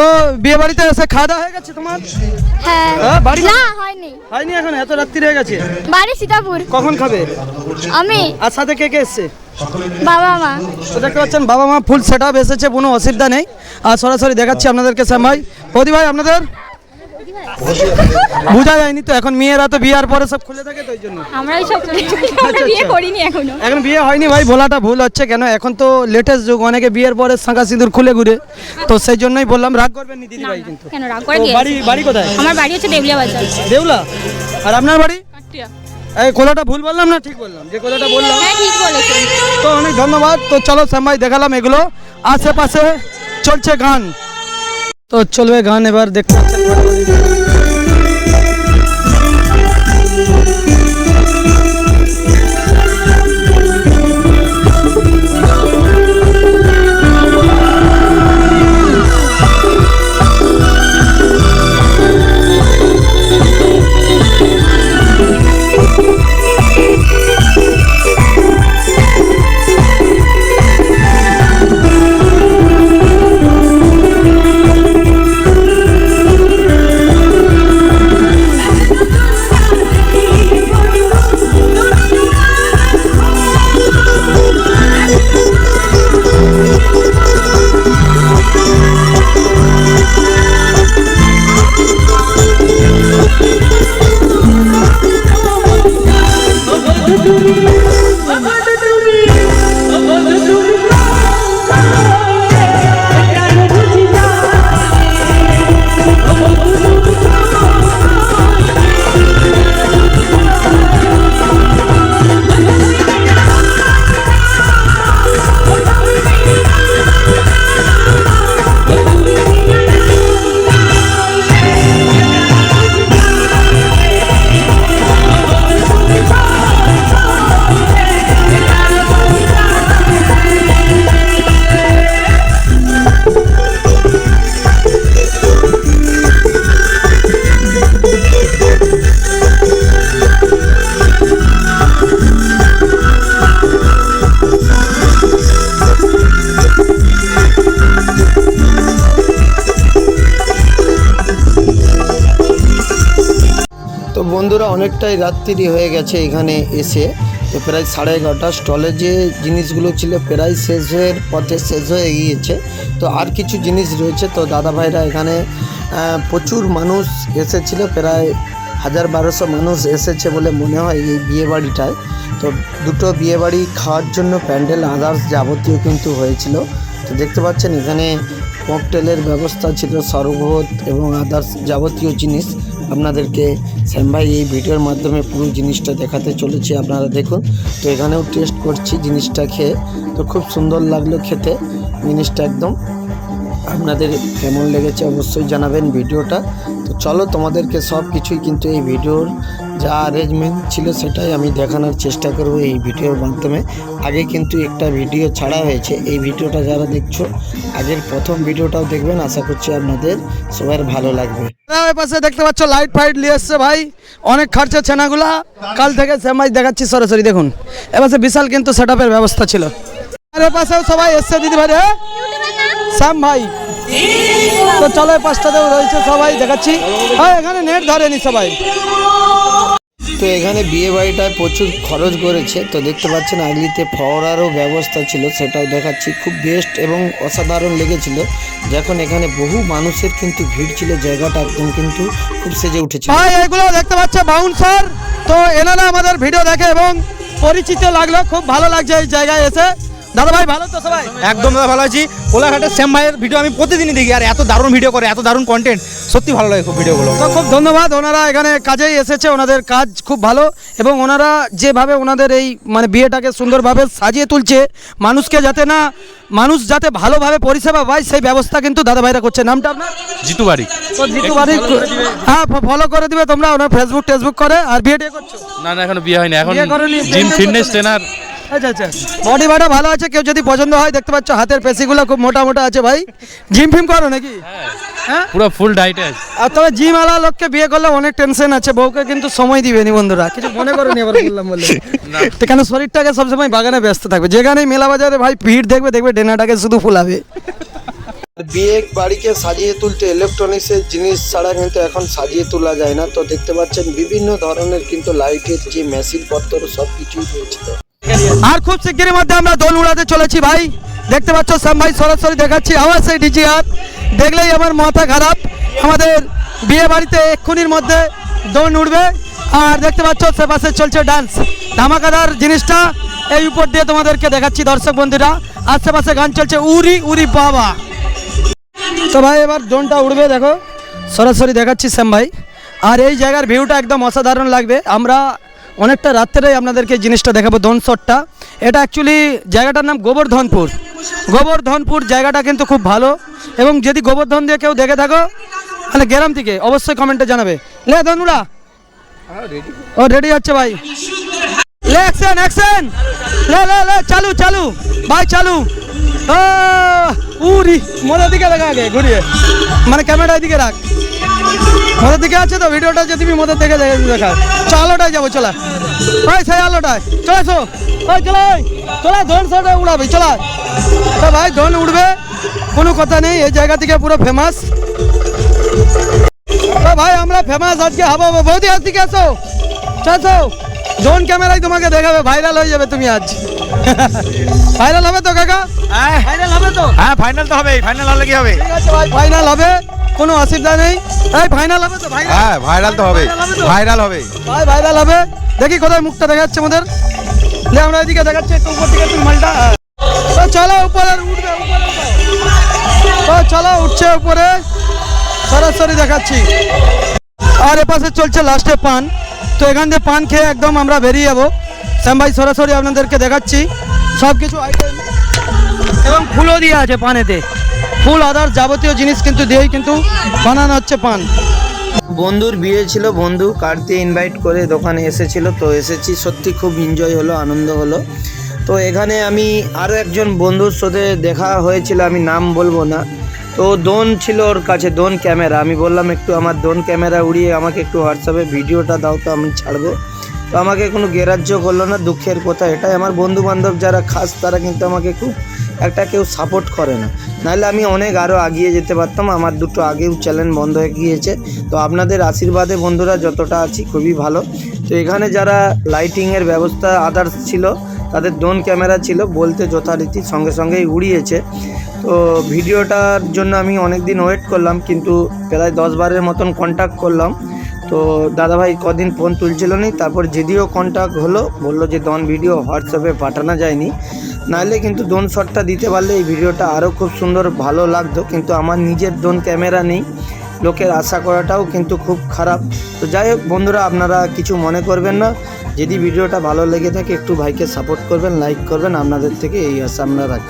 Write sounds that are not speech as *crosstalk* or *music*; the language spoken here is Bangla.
তো বিয়ে বাড়িতে এসে খাওয়া দাওয়া হয়ে গেছে তোমার? হ্যাঁ। বাড়ি- না হয়নি। হয়নি এখন? এত রাত্রি হয়ে গেছে। বাড়ি সীতাপুর। কখন খাবে? আমি। আর সাথে কে কে এসছে? বাবা মা। তো দেখতে পাচ্ছেন বাবা মা ফুল সেট আপ এসেছে কোনো অসুবিধা নেই। আর সরাসরি দেখাচ্ছি আপনাদেরকে শ্যাম ভাই। বৌদি ভাই আপনাদের *laughs* বোঝা যায়নি তো এখন মেয়েরা তো বিয়ার পরে সব খুলে থাকে তো ওই জন্য। আমরাই সব আমরা বিয়ে করিনি এখনও। এখন বিয়ে হয়নি ভাই বলাটা ভুল হচ্ছে কেন? এখন তো লেটেস্ট যুগ অনেকে বিয়ের পরে শাঁখা সিঁদুর খুলে ঘুরে। তো সেই জন্যই বললাম রাগ করবেন নি দিদি ভাই কিন্তু। কেন রাগ করে তো বাড়ি বাড়ি কোথায়? আমার বাড়ি হচ্ছে দেবলিয়া বাজার। দেউলা? আর আপনার বাড়ি? কাটরিয়া। এই কোলাটা ভুল বললাম না? ঠিক বললাম যে কোলাটা বললাম। হ্যাঁ ঠিক বলেছেন। তো অনেক ধন্যবাদ। তো চলো শ্যাম ভাই দেখালাম এগুলো। আশেপাশে চলছে গান। তো চলবে গান এবার দেখতে বন্ধুরা অনেকটাই রাত্রি হয়ে গেছে এখানে এসে। তো প্রায় সাড়ে এগারোটা। স্টলে যে জিনিসগুলো ছিল প্রায় শেষের পথে শেষ হয়ে গিয়েছে। তো আর কিছু জিনিস রয়েছে। তো দাদা ভাইরা এখানে প্রচুর মানুষ এসেছিল। প্রায় হাজার বারোশো মানুষ এসেছে বলে মনে হয় এই বিয়েবাড়িটায়। তো দুটো বিয়েবাড়ি খাওয়ার জন্য প্যান্ডেল, আদার্স যাবতীয় কিন্তু হয়েছিল। তো দেখতে পাচ্ছেন এখানে ককটেলের ব্যবস্থা ছিল, শরবত এবং আদার্স যাবতীয় জিনিস। আপনাদেরকে শ্যাম ভাই এই ভিডিওর মাধ্যমে পুরো জিনিসটা দেখাতে চলেছি আপনারা দেখুন। তো এখানেও টেস্ট করছি জিনিসটা খেয়ে। তো খুব সুন্দর লাগল খেতে। জিনিসটা একদম আপনাদের কেমন লেগেছে অবশ্যই জানাবেন ভিডিওটা। তো চলো তোমাদেরকে সব কিছুই কিন্তু এই ভিডিওর যা অ্যারেঞ্জমেন্ট ছিল সেটাই আমি দেখানোর চেষ্টা করব এই ভিডিওর মাধ্যমে। আগে কিন্তু একটা ভিডিও ছাড়া হয়েছে। এই ভিডিওটা যারা দেখছ, আগের প্রথম ভিডিওটাও দেখবেন। আশা করছি আপনাদের সবার ভালো লাগবে। পাশে দেখতে পাচ্ছ লাইট ফাইট নিয়ে এসছে ভাই। অনেক খরচা ছানাগুলা। কাল থেকে ভাই দেখাচ্ছি সরাসরি, দেখুন। এপাশে বিশাল কিন্তু সেট ব্যবস্থা ছিল। আর পাশেও সবাই এসছে দিদি ভাই রে শ্যাম ভাই। তো চলো এই পাশটাতেও রয়েছে সবাই দেখাচ্ছি। হ্যাঁ এখানে নেট ধরেনি সবাই। তো এখানে বিয়ে বাড়িটায় প্রচুর খরচ করেছে তো দেখতে পাচ্ছেন আগলিতে ফওয়ারারও ব্যবস্থা ছিল সেটাও দেখাচ্ছি। খুব বেস্ট এবং অসাধারণ লেগেছিল। যখন এখানে বহু মানুষের কিন্তু ভিড় ছিল জায়গাটা একদম কিন্তু খুব সেজে উঠেছে। ভাই এগুলো দেখতে পাচ্ছে বাউন্সার তো এনারা আমাদের ভিডিও দেখে এবং পরিচিত লাগল খুব ভালো লাগছে এই জায়গায় এসে। দাদা ভাই ভালো তো সবাই? একদম দাদা ভালো আছি। কোলাঘাটের শ্যাম ভাইয়ের ভিডিও আমি প্রতিদিনই দেখি আর এত দারুণ ভিডিও করে এত দারুণ কন্টেন্ট সত্যি ভালো লাগে খুব ভিডিওগুলো তো খুব ধন্যবাদ ওনারা এখানে কাজেই এসেছে ওনাদের কাজ খুব ভালো এবং ওনারা যেভাবে ওনাদের এই মানে বিয়েটাকে সুন্দরভাবে সাজিয়ে তুলছে মানুষকে যাতে না মানুষ যাতে ভালোভাবে পরিষেবা পায় সেই ব্যবস্থা কিন্তু দাদা ভাইরা করছে। নামটা আপনার? জিতু বাড়ি তো জিতু বাড়ি হ্যাঁ ফলো করে দিবে তোমরা ওনার ফেসবুক টেসবুক করে আর বিয়ে করছ? না না এখনও বিয়ে হয়নি এখন বিয়ে করোনি, জিম ফিটনেস ট্রেনার আচ্ছা আচ্ছা। বডি বাটা ভালো আছে কেউ যদি পছন্দ হয় দেখতে পাচ্ছ হাতের পেশিগুলো খুব মোটা মোটা আছে ভাই। জিম ফিম করো নাকি? হ্যাঁ। পুরো ফুল ডাইটে আছে। আর তবে জিম আলা লোককে বিয়ে করলে অনেক টেনশন আছে বউকে কিন্তু সময় দিবে নি বন্ধুরা। কিছু মনে করো নি এবার বললাম বলে। তো কেন শরীরটাকে সবসময় বাগানে ব্যস্ত থাকবে? যেখানেই মেলা বাজারে ভাই ভিড় দেখবে দেখবে ডেনাটাকে শুধু ফুলাবে। বিয়ে বাড়িকে সাজিয়ে তুলতে ইলেকট্রনিক্সের জিনিস ছাড়া কিন্তু এখন সাজিয়ে তোলা যায় না। তো দেখতে পাচ্ছেন বিভিন্ন ধরনের কিন্তু লাইটের যে মেশিন পত্র সব কিছুই রয়েছে। আর খুব শিগগিরের মধ্যে আমরা দোল উড়াতে চলেছি ভাই। দেখতে পাচ্ছ, শ্যাম ভাই সরাসরি দেখাচ্ছি। আওয়াজ সেই ডিজি আর দেখলেই আমার মাথা খারাপ। আমাদের বিয়ে বাড়িতে এক্ষুনির মধ্যে দোল উঠবে আর দেখতে পাচ্ছ, সে পাশে চলছে ডান্স ধামাকাদার জিনিসটা এই উপর দিয়ে তোমাদেরকে দেখাচ্ছি, দর্শক বন্ধুরা। আশেপাশে গান চলছে, উরি উরি বাবা। তো ভাই, এবার ড্রোনটা উড়বে, দেখো। সরাসরি দেখাচ্ছি শ্যাম ভাই। আর এই জায়গার ভিউটা একদম অসাধারণ লাগবে। আমরা অনেকটা রাত্রেই আপনাদেরকে জিনিসটা দেখাবো শটটা এটা অ্যাকচুয়ালি জায়গাটার নাম গোবর্ধনপুর। গোবর্ধনপুর জায়গাটা কিন্তু খুব ভালো। এবং যদি গোবর্ধন দিয়ে কেউ দেখে থাকো, তাহলে গ্রাম থেকে অবশ্যই কমেন্টে জানাবে। লে ধনুরা। ও রেডি হচ্ছে ভাই। লে অ্যাকশন অ্যাকশন লে লে লে, চালু চালু। ভাই, চালু। ও! উরি মোদের দিকে দেখা আগে ঘুরিয়ে মানে ক্যামেরা দিকে রাখ মোদের দিকে আছে তো ভিডিওটা যদি তুমি মোদের দিকে দেখে চ আলোটায় যাব চলা ওই সেই আলোটায় চলে এসো ওই চলে চলা ধন সাটা উড়াবে চলা তো ভাই ধন উড়বে কোনো কথা নেই এই জায়গা থেকে পুরো ফেমাস তো ভাই আমরা ফেমাস আজকে হাবা বৌদি আজ দিকে আসো চাচো ড্রোন ক্যামেরায় তোমাকে দেখাবে ভাইরাল হয়ে যাবে তুমি আজ। ভাইরাল হবে তো কাকা? ভাইরাল হবে তো? হ্যাঁ ফাইনাল তো হবে ফাইনাল হলে কি হবে? ঠিক আছে ভাই ফাইনাল হবে। কোনো অসুবিধা নেই। এই ফাইনাল হবে তো ভাইরাল হ্যাঁ ভাইরাল তো হবে? ভাইরাল হবে ভাই ভাইরাল হবে। দেখি কোথায় মুখটা দেখা যাচ্ছে আমাদের। লে আমরা এদিকে দেখাচ্ছি একটু উপর দিকে তুমি মালটা। তো চলো উপরে উঠবে উপরে তো চলো উঠছে উপরে। সরাসরি দেখাচ্ছি। আর এপাশে চলছে লাস্টে পান। তো এখান দিয়ে পান খেয়ে একদম আমরা বেরিয়ে যাব। শ্যাম ভাই, সরাসরি আপনাদেরকে দেখাচ্ছি। সব কিছু আইটেম এবং ফুলও দিয়ে আছে পানেতে। ফুল, আদার যাবতীয় জিনিস কিন্তু দিয়েই কিন্তু বানানো হচ্ছে পান। বন্ধুর বিয়ে ছিল, বন্ধু কার্তি ইনভাইট করে দোকানে এসেছিল, তো এসেছি। সত্যি খুব এনজয় হলো, আনন্দ হলো। তো এখানে আমি আরও একজন বন্ধুর সাথে দেখা হয়েছিল, আমি নাম বলব না। তো দোন ছিল ওর কাছে, দোন ক্যামেরা। আমি বললাম, একটু আমার দোন ক্যামেরা উড়িয়ে আমাকে একটু হোয়াটসঅ্যাপে ভিডিওটা দাও তো, আমি ছাড়বো। তো আমাকে কোনো গ্রাহ্য করল না, দুঃখের কথা এটাই। আমার বন্ধু বান্ধব যারা খাস, তারা কিন্তু আমাকে খুব একটা কেউ সাপোর্ট করে না। নাহলে আমি অনেক আরও আগিয়ে যেতে পারতাম। আমার দুটো আগেও চ্যানেল বন্ধ হয়ে গিয়েছে। তো আপনাদের আশীর্বাদে বন্ধুরা যতটা আছি, খুবই ভালো। তো এখানে যারা লাইটিংয়ের ব্যবস্থা আদার্স ছিল তাদের ড্রোন ক্যামেরা ছিল, বলতে যথারীতি সঙ্গে সঙ্গেই উড়িয়েছে। তো ভিডিওটার জন্য আমি অনেক দিন ওয়েট করলাম, কিন্তু প্রায় দশ বারের মতন কন্ট্যাক্ট করলাম। তো দাদাভাই কদিন ফোন তুলছিল নি, তারপর যদিও কন্ট্যাক্ট হলো, বলল যে ডন ভিডিও হোয়াটসঅ্যাপে পাঠানো যায়নি। নাহলে কিন্তু ড্রোন শটটা দিতে পারলে এই ভিডিওটা আরও খুব সুন্দর, ভালো লাগতো, কিন্তু আমার নিজের ড্রোন ক্যামেরা নেই। লোকের আশা করাটাও কিন্তু খুব খারাপ। তো যাই হোক বন্ধুরা, আপনারা কিছু মনে করবেন না। যদি ভিডিওটা ভালো লেগে থাকে, একটু ভাইকে সাপোর্ট করবেন লাইক করবেন। আপনাদের থেকে এই আশা আমরা রাখছি।